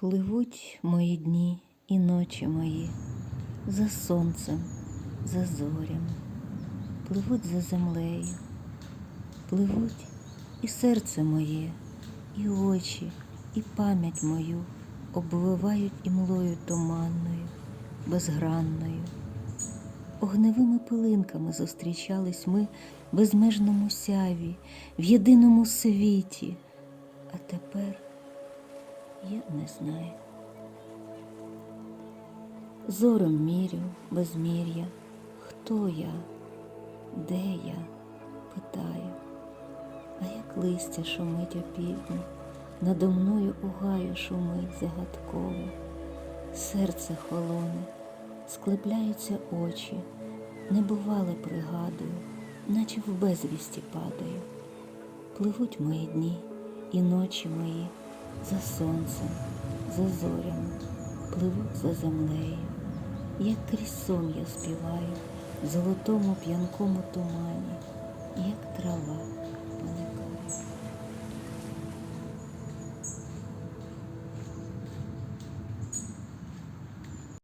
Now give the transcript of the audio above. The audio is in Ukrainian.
Пливуть мої дні і ночі мої за сонцем, за зорями, пливуть за землею, пливуть і серце моє, і очі, і пам'ять мою обвивають імлою туманною, безгранною. Огневими пилинками зустрічались ми в безмежному сяві, в єдиному світі, а тепер я не знаю. Зором мірю безмір'я, хто я, де я, питаю, а як листя шумить опівдні, надо мною у гаю шумить загадково, серце холоне, склепляються очі, небувале пригадую, наче в безвісті падаю. Пливуть мої дні і ночі мої за сонцем, за зорями, пливуть за землею, як крізь сон я співаю в золотому п'янкому тумані,